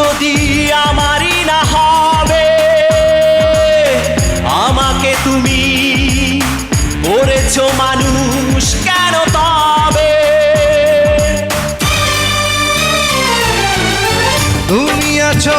যদি আমারই না হবে আমাকে তুমি করেছ মানুষ কেন তবে? তুমি আছো